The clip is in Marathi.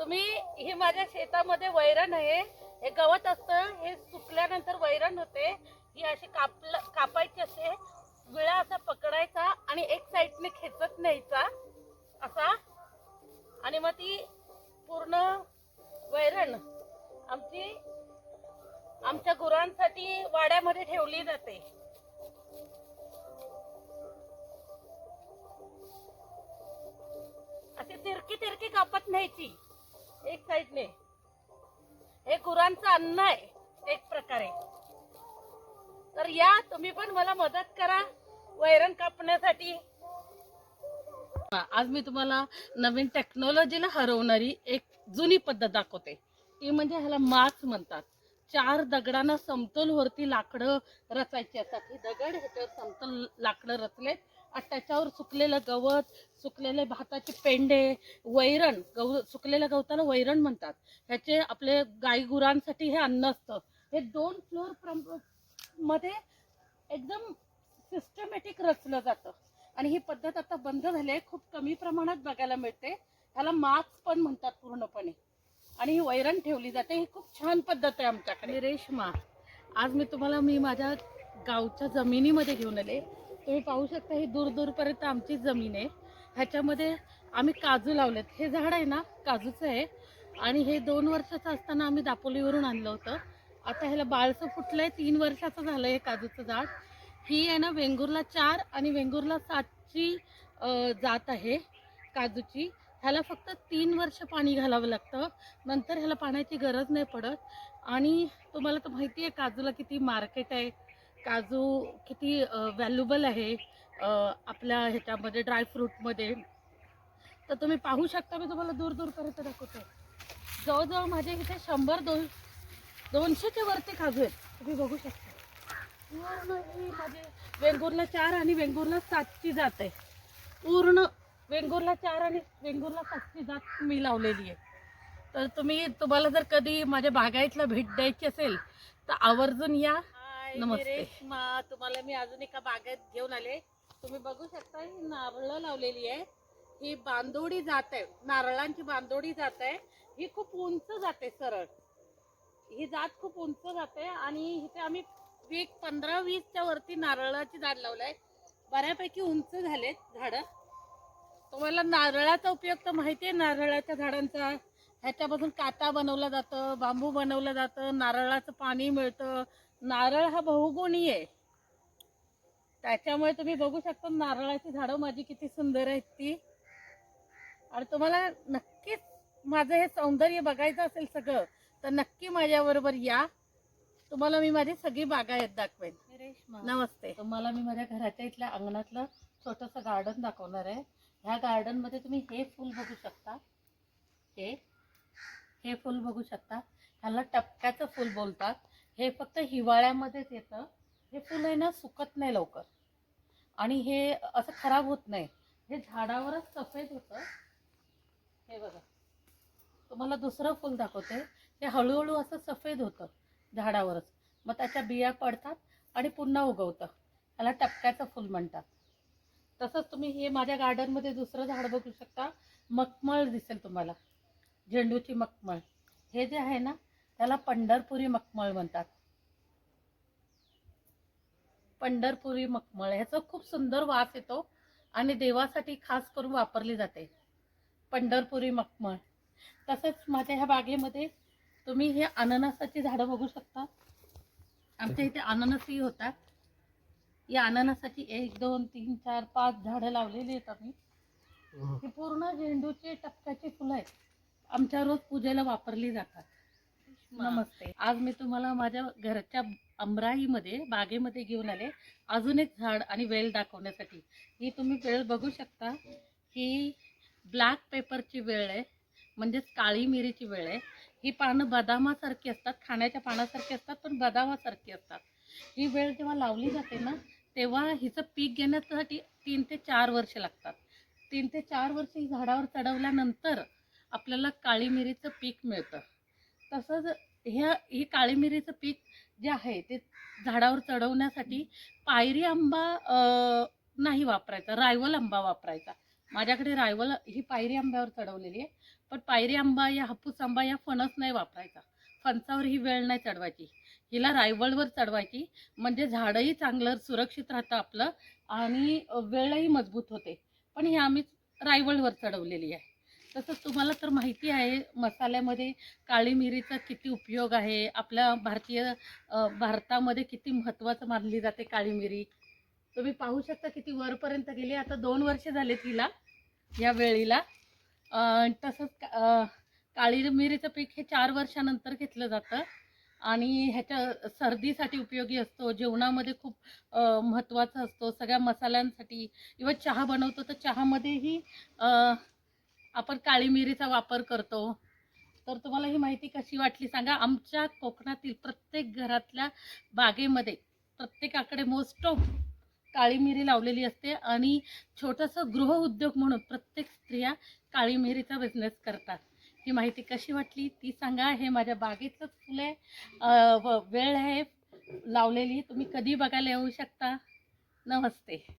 तुम्ही हे माझ्या शेतामध्ये वैरण आहे. हे गवत असतं हे सुकल्यानंतर वैरण होते. ही अशी कापलं कापायची असते विळा असा पकडायचा आणि एक साईडने खेचत न्यायचा असा. आणि मग ती पूर्ण वैरण आमची आमच्या गुरांसाठी वाड्यामध्ये ठेवली जाते. अशी तिरकी तिरकी कापत न्यायची. एक साईडने हे गुरांचं अन्न आहे. एक प्रकारे. तर या तुम्ही पण मला मदत करा. वैरण कापण्यासाठी. आज मी तुम्हाला नवीन टेक्नॉलॉजीला हरवणारी एक जुनी पद्धत दाखवते. ती म्हणजे ह्याला माच म्हणतात. चार दगडांना समतोल वरती लाकडं रचायची असतात. हे दगड ह्याच्यावर समतोल लाकडं रचलेत. त्याच्यावर सुकलेलं गवत सुकलेले भाताचे पेंडे वैरण गव सुकलेल्या गवताला वैरण म्हणतात. ह्याचे आपले गाई गुरांसाठी हे अन्न असतं. हे दोन फ्लोअरमध्ये एकदम सिस्टमॅटिक रचलं जातं. आणि ही पद्धत आता बंद झाली आहे. खूप कमी प्रमाणात बघायला मिळते. ह्याला मास्क पण म्हणतात पूर्णपणे. आणि ही वैरण ठेवली जाते. ही खूप छान पद्धत आहे आमच्याकडे. रेशमा आज मी तुम्हाला मी माझ्या गावच्या जमिनीमध्ये घेऊन आले. तुम्ही पाहू शकता ही दूर दूरपर्यंत आमची जमीन आहे. ह्याच्यामध्ये आम्ही काजू लावलेत. हे झाड आहे ना काजूचं आहे. आणि हे दोन वर्षाचं असताना आम्ही दापोलीवरून आणलं होतं. आता ह्याला बाळसं फुटलं आहे तीन वर्षाचं झालं हे काजूचं झाड. ही आहे ना वेंगुर्ला चार आणि वेंगुर्ला सातची जात आहे काजूची. ह्याला फक्त तीन वर्ष पाणी घालावं लागतं. नंतर ह्याला पाण्याची गरज नाही पडत. आणि तुम्हाला तर माहिती आहे काजूला किती मार्केट आहे. काजू किती व्हॅल्युबल आहे आपल्या ह्याच्यामध्ये ड्रायफ्रूटमध्ये तर तुम्ही पाहू शकता मी तुम्हाला दूर दूर करत दाखवते. जवळजवळ माझ्या इथे शंभर दोन दोनशेच्या वरती काजू आहेत. तुम्ही बघू शकता. पूर्ण माझे वेंगुर्ला चार आणि वेंगुर्ला सातची जात आहे. पूर्ण वेंगुर्ला चार आणि वेंगुर्ला सातची जात मी लावलेली आहे. तर तुम्ही तुम्हाला जर कधी माझ्या बागायतला भेट द्यायची असेल तर आवर्जून या. नमस्ते. रेश्मा? तुम्हाला मी अजून एका बागेत घेऊन आले. तुम्ही बघू शकता ही नारळ लावलेली आहे. ही बांदोडी जात आहे. नारळांची बांदोडी जात आहे. ही खूप उंच जाते सरळ. ही जात खूप उंच जाते आणि इथे आम्ही वीक पंधरा वीसच्या वरती नारळाची झाड लावलंय. बऱ्यापैकी उंच झालेत झाडं. तुम्हाला नारळाचा उपयोग तर माहिती आहे नारळाच्या झाडांचा. ह्याच्यापासून काटा बनवला जातं बांबू बनवलं जातं नारळाचं पाणी मिळतं. नारळ हा बहुगुणी आहे त्याच्यामुळे तुम्ही बघू शकता नारळाची झाडं माझी किती सुंदर आहेत ती. आणि तुम्हाला नक्कीच माझं हे सौंदर्य बघायचं असेल सगळं तर नक्की माझ्याबरोबर या. तुम्हाला मी माझी सगळी बागायत दाखवेन. नमस्ते. तुम्हाला मी माझ्या घराच्या इथल्या अंगणातलं छोटंसं गार्डन दाखवणार आहे. ह्या गार्डनमध्ये तुम्ही हे फुल बघू शकता. हे हे फुल बघू शकता. ह्याला टपक्याचं फुल बोलतात. हे फक्त हिवाळ्यामध्येच येतं. हे फुलं आहे ना सुकत नाही लवकर. आणि हे असं खराब होत नाही. हे झाडावरच सफेद होतं. हे बघा. तुम्हाला दुसरं फुल दाखवते. हे हळूहळू असं सफेद होतं झाडावरच. मग त्याच्या बिया पडतात आणि पुन्हा उगवतं. त्याला टपक्याचं फुल म्हणतात. तसंच तुम्ही हे माझ्या गार्डनमध्ये दुसरं झाड बघू शकता. मखमळ दिसेल तुम्हाला. झेंडूची मखमळ हे जे आहे ना त्याला पंढरपुरी मखमळ म्हणतात. पंढरपुरी मखमळ ह्याचा खूप सुंदर वास येतो आणि देवासाठी खास करून वापरली जाते. पंढरपुरी मखमळ तसंच माझ्या ह्या बागेमध्ये तुम्ही हे अननसाची झाडं बघू शकता. आमच्या इथे अननसही होतात. या अननसाची एक दोन तीन चार पाच झाडं लावलेली आहेत आम्ही. ही पूर्ण झेंडूची टपक्याची फुलं आहेत. आमच्या रोज पूजेला वापरली जातात. नमस्ते. आज मी तुम्हाला माझ्या घरच्या अमराईमध्ये बागेमध्ये घेऊन आले. अजून एक झाड आणि वेल दाखवण्यासाठी. ही तुम्ही वेळ बघू शकता. ही ब्लॅक पेपरची वेळ आहे. म्हणजेच काळी मिरीची वेळ आहे. ही पानं बदामासारखी असतात. खाण्याच्या पानासारखी असतात पण बदामासारखी असतात. ही वेळ जेव्हा लावली जाते ना तेव्हा हिचं पीक घेण्यासाठी तीन ते चार वर्ष लागतात. तीन ते चार वर्ष ही झाडावर चढवल्यानंतर आपल्याला काळी मिरीचं पीक मिळतं. तसंच ह्या ही काळी मिरीचं पीक जे आहे ते झाडावर चढवण्यासाठी पायरी आंबा नाही वापरायचा रायवल आंबा वापरायचा. माझ्याकडे रायवल ही पायरी आंब्यावर चढवलेली आहे पण पायरी आंबा या हापूस आंबा या फणस नाही वापरायचा. फणसावर ही वेळ नाही चढवायची. हिला रायवलवर चढवायची म्हणजे झाडंही चांगलं सुरक्षित राहतं आपलं आणि वेळही मजबूत होते. पण ही आम्ही रायवलवर चढवलेली आहे. तसंच तुम्हाला तर माहिती आहे मसाल्यामध्ये काळी मिरीचा किती उपयोग आहे. आपल्या भारतीय भारतामध्ये किती महत्त्वाचं मानली जाते काळी मिरी. तुम्ही पाहू शकता किती वरपर्यंत गेली. आता दोन वर्ष झाले तिला या वेळीला. तसंच का- काळी मिरीचं पीक हे चार वर्षानंतर घेतलं जातं. आणि ह्याच्या सर्दीसाठी उपयोगी असतो जेवणामध्ये खूप महत्त्वाचा असतो. सगळ्या मसाल्यांसाठी इव्हन चहा बनवतो तर चहामध्येही आपण काळी मिरीचा वापर करतो. तर तुम्हाला ही माहिती कशी वाटली सांगा. आमच्या कोकणातील प्रत्येक घरातल्या बागेमध्ये प्रत्येकाकडे मोस्ट ऑफ काळी मिरी लावलेली असते आणि छोटंसं गृहउद्योग म्हणून प्रत्येक स्त्रिया काळी मिरीचा बिझनेस करतात. ही माहिती कशी वाटली ती सांगा. हे माझ्या बागेतलंच फुलं आहे. व- वेळ आहे लावलेली. तुम्ही कधी बघायला येऊ शकता. नमस्ते.